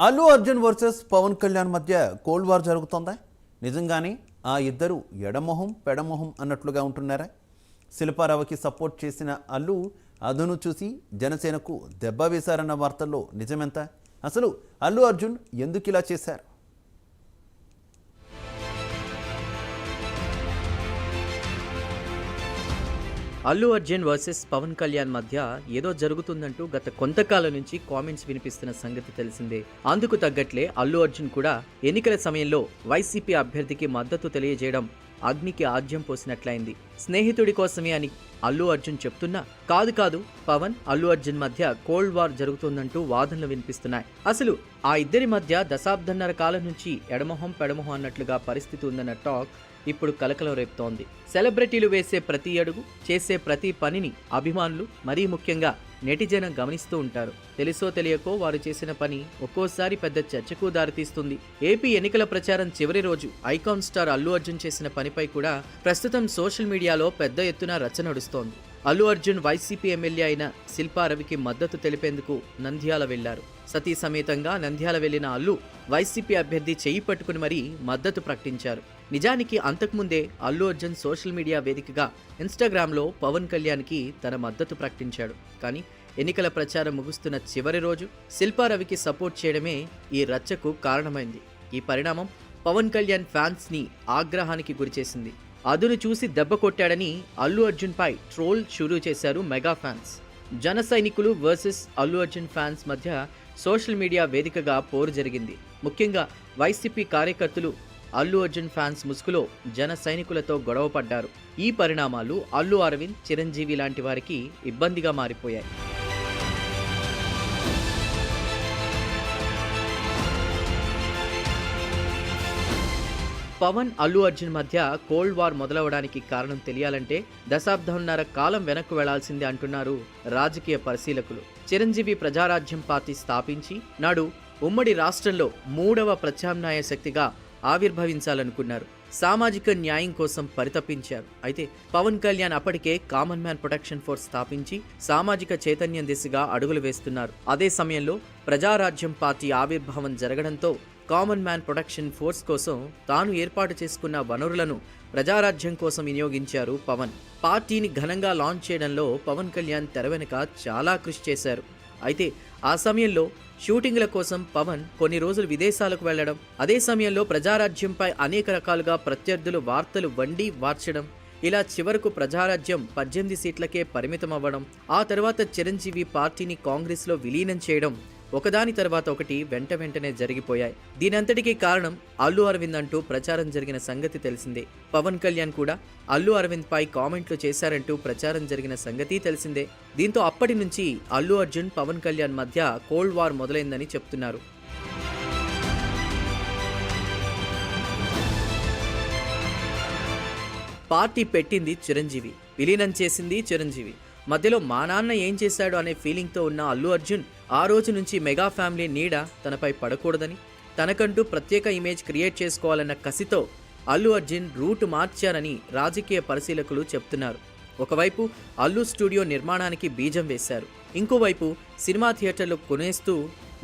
Allu Arjun versus Pawan Kalyan మధ్య cold war జరుగుతోందా? నిజంగానే ఆ ఇద్దరు ఎడమొహం పెడమొహం అన్నట్లుగా ఉంటున్నారా? శిల్పారావుకి సపోర్ట్ చేసిన అల్లు అదును చూసి జనసేనకు దెబ్బ వేశారన్న వార్తల్లో నిజమెంత? అసలు అల్లు అర్జున్ ఎందుకు ఇలా చేశారు? అల్లు అర్జున్ వర్సెస్ పవన్ కళ్యాణ్ మధ్య ఏదో జరుగుతుందంటూ గత కొంతకాలం నుంచి కామెంట్స్ వినిపిస్తున్న సంగతి తెలిసిందే. అందుకు తగ్గట్లే అల్లు అర్జున్ కూడా ఎన్నికల సమయంలో వైసీపీ అభ్యర్థికి మద్దతు తెలియజేయడం అగ్నికి ఆజ్యం పోసినట్లయింది. స్నేహితుడి కోసమే అని అల్లు అర్జున్ చెప్తున్నా కాదు కాదు పవన్ అల్లు అర్జున్ మధ్య కోల్డ్ వార్ జరుగుతుందంటూ వాదనలు వినిపిస్తున్నాయి. అసలు ఆ ఇద్దరి మధ్య దశాబ్దన్నర కాలం నుంచి ఎడమొహం పెడమొహం అన్నట్లుగా పరిస్థితి ఉందన్న టాక్ ఇప్పుడు కలకలం రేపుతోంది. సెలబ్రిటీలు వేసే ప్రతి అడుగు చేసే ప్రతి పనిని అభిమానులు మరీ ముఖ్యంగా నెటిజనం గమనిస్తూ ఉంటారు. తెలుసో తెలియకో వారు చేసిన పని ఒక్కోసారి పెద్ద చర్చకు దారితీస్తుంది. ఏపీ ఎన్నికల ప్రచారం చివరి రోజు ఐకాన్ స్టార్ అల్లు అర్జున్ చేసిన పనిపై కూడా ప్రస్తుతం సోషల్ మీడియాలో పెద్ద ఎత్తున రచ్చ నడుస్తోంది. అల్లు అర్జున్ వైసీపీ ఎమ్మెల్యే అయిన శిల్పారవికి మద్దతు తెలిపేందుకు నంద్యాల వెళ్ళారు. సతీ సమేతంగా నంద్యాల వెళ్ళిన అల్లు వైసీపీ అభ్యర్థి చేయి పట్టుకుని మరీ మద్దతు ప్రకటించారు. నిజానికి అంతకుముందే అల్లు అర్జున్ సోషల్ మీడియా వేదికగా ఇన్స్టాగ్రామ్లో పవన్ కళ్యాణ్కి తన మద్దతు ప్రకటించాడు. కానీ ఎన్నికల ప్రచారం ముగుస్తున్న చివరి రోజు శిల్పారవికి సపోర్ట్ చేయడమే ఈ రచ్చకు కారణమైంది. ఈ పరిణామం పవన్ కళ్యాణ్ ఫ్యాన్స్ని ఆగ్రహానికి గురిచేసింది. అదును చూసి దెబ్బ కొట్టాడని అల్లు అర్జున్పై ట్రోల్ షురూ చేశారు మెగా ఫ్యాన్స్. జన సైనికులు వర్సెస్ అల్లు అర్జున్ ఫ్యాన్స్ మధ్య సోషల్ మీడియా వేదికగా పోరు జరిగింది. ముఖ్యంగా వైసీపీ కార్యకర్తలు అల్లు అర్జున్ ఫ్యాన్స్ ముసుగులో జన సైనికులతో గొడవ పడ్డారు ఈ పరిణామాలు అల్లు అరవింద్ చిరంజీవి లాంటి వారికి ఇబ్బందిగా మారిపోయాయి. పవన్ అల్లు అర్జున్ మధ్య కోల్డ్ వార్ మొదలవడానికి కారణం తెలియాలంటే దశాబ్దంన్నర కాలం వెనక్కు వెళ్ళాల్సిందే అంటున్నారు రాజకీయ పరిశీలకులు. చిరంజీవి ప్రజారాజ్యం పార్టీ స్థాపించి నాడు ఉమ్మడి రాష్ట్రంలో మూడవ ప్రత్యామ్నాయ శక్తిగా ఆవిర్భవించాలనుకున్నారు. సామాజిక న్యాయం కోసం పరితపించారు. అయితే పవన్ కళ్యాణ్ అప్పటికే కామన్ మ్యాన్ ప్రొటెక్షన్ ఫోర్స్ స్థాపించి సామాజిక చైతన్యం దిశగా అడుగులు వేస్తున్నారు. అదే సమయంలో ప్రజారాజ్యం పార్టీ ఆవిర్భావం జరగడంతో కామన్ మ్యాన్ ప్రొటెక్షన్ ఫోర్స్ కోసం తాను ఏర్పాటు చేసుకున్న వనరులను ప్రజారాజ్యం కోసం వినియోగించారు పవన్. పార్టీని ఘనంగా లాంచ్ చేయడంలో పవన్ కళ్యాణ్ తెర వెనుక చాలా కృషి చేశారు. అయితే ఆ సమయంలో షూటింగ్ల కోసం పవన్ కొన్ని రోజులు విదేశాలకు వెళ్ళడం అదే సమయంలో ప్రజారాజ్యంపై అనేక రకాలుగా ప్రత్యర్థులు వార్తలు వండి వార్చడం ఇలా చివరకు ప్రజారాజ్యం పద్దెనిమిది సీట్లకే పరిమితం అవ్వడం ఆ తర్వాత చిరంజీవి పార్టీని కాంగ్రెస్లో విలీనం చేయడం ఒకదాని తర్వాత ఒకటి వెంట వెంటనే జరిగిపోయాయి. దీనంతటికీ కారణం అల్లు అరవింద్ అంటూ ప్రచారం జరిగిన సంగతి తెలిసిందే. పవన్ కళ్యాణ్ కూడా అల్లు అరవింద్ పై కామెంట్లు చేశారంటూ ప్రచారం జరిగిన సంగతి తెలిసిందే. దీంతో అప్పటి నుంచి అల్లు అర్జున్ పవన్ కళ్యాణ్ మధ్య కోల్డ్ వార్ మొదలైందని చెప్తున్నారు. పార్టీ పెట్టింది చిరంజీవి. విలీనం చేసింది చిరంజీవి. మధ్యలో మా నాన్న ఏం చేశాడు అనే ఫీలింగ్తో ఉన్న అల్లు అర్జున్ ఆ రోజు నుంచి మెగా ఫ్యామిలీ నీడ తనపై పడకూడదని తనకంటూ ప్రత్యేక ఇమేజ్ క్రియేట్ చేసుకోవాలన్న కసితో అల్లు అర్జున్ రూట్ మార్చారని రాజకీయ పరిశీలకులు చెప్తున్నారు. ఒకవైపు అల్లు స్టూడియో నిర్మాణానికి బీజం వేశారు ఇంకోవైపు సినిమా థియేటర్లు కొనేస్తూ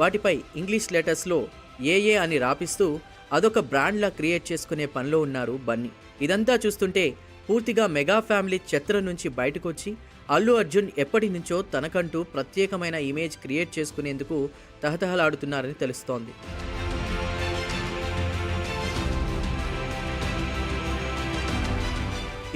వాటిపై ఇంగ్లీష్ లెటర్స్లో ఏఏ అని రాపిస్తూ అదొక బ్రాండ్లా క్రియేట్ చేసుకునే పనిలో ఉన్నారు బన్నీ. ఇదంతా చూస్తుంటే పూర్తిగా మెగా ఫ్యామిలీ చెత్ర నుంచి బయటకొచ్చి అల్లు అర్జున్ ఎప్పటి నుంచో తనకంటూ ప్రత్యేకమైన ఇమేజ్ క్రియేట్ చేసుకునేందుకు తహతహలాడుతున్నారని తెలుస్తోంది.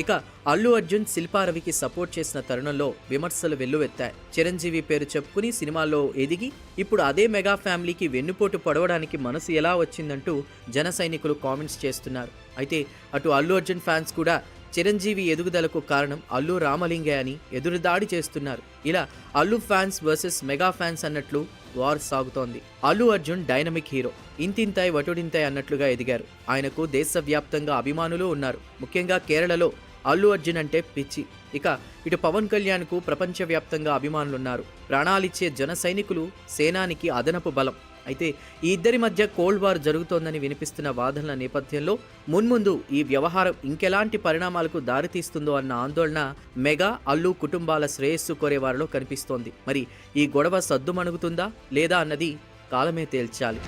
ఇక అల్లు అర్జున్ శిల్పారవికి సపోర్ట్ చేసిన తరుణంలో విమర్శలు వెల్లువెత్తాయి. చిరంజీవి పేరు చెప్పుకుని సినిమాల్లో ఎదిగి ఇప్పుడు అదే మెగా ఫ్యామిలీకి వెన్నుపోటు పడవడానికి మనసు ఎలా వచ్చిందంటూ జన సైనికులు కామెంట్స్ చేస్తున్నారు. అయితే అటు అల్లు అర్జున్ ఫ్యాన్స్ కూడా చిరంజీవి ఎదుగుదలకు కారణం అల్లు రామలింగే అని ఎదురుదాడి చేస్తున్నారు. ఇలా Allu fans versus mega fans అన్నట్లు వార్ సాగుతోంది. అల్లు అర్జున్ డైనమిక్ హీరో ఇంతింతాయ్ వటుడింతాయ్ అన్నట్లుగా ఎదిగారు. ఆయనకు దేశవ్యాప్తంగా అభిమానులు ఉన్నారు. ముఖ్యంగా కేరళలో అల్లు అర్జున్ అంటే పిచ్చి. ఇక ఇటు పవన్ కళ్యాణ్కు ప్రపంచవ్యాప్తంగా అభిమానులున్నారు. ప్రాణాలిచ్చే జన సైనికులు సేనానికి అదనపు బలం. అయితే ఈ ఇద్దరి మధ్య కోల్డ్ వార్ జరుగుతోందని వినిపిస్తున్న వాదనల నేపథ్యంలో మున్ముందు ఈ వ్యవహారం ఇంకెలాంటి పరిణామాలకు దారితీస్తుందో అన్న ఆందోళన మెగా అల్లు కుటుంబాల శ్రేయస్సు కోరేవారిలో కనిపిస్తోంది. మరి ఈ గొడవ సద్దుమణుగుతుందా లేదా అన్నది కాలమే తేల్చాలి.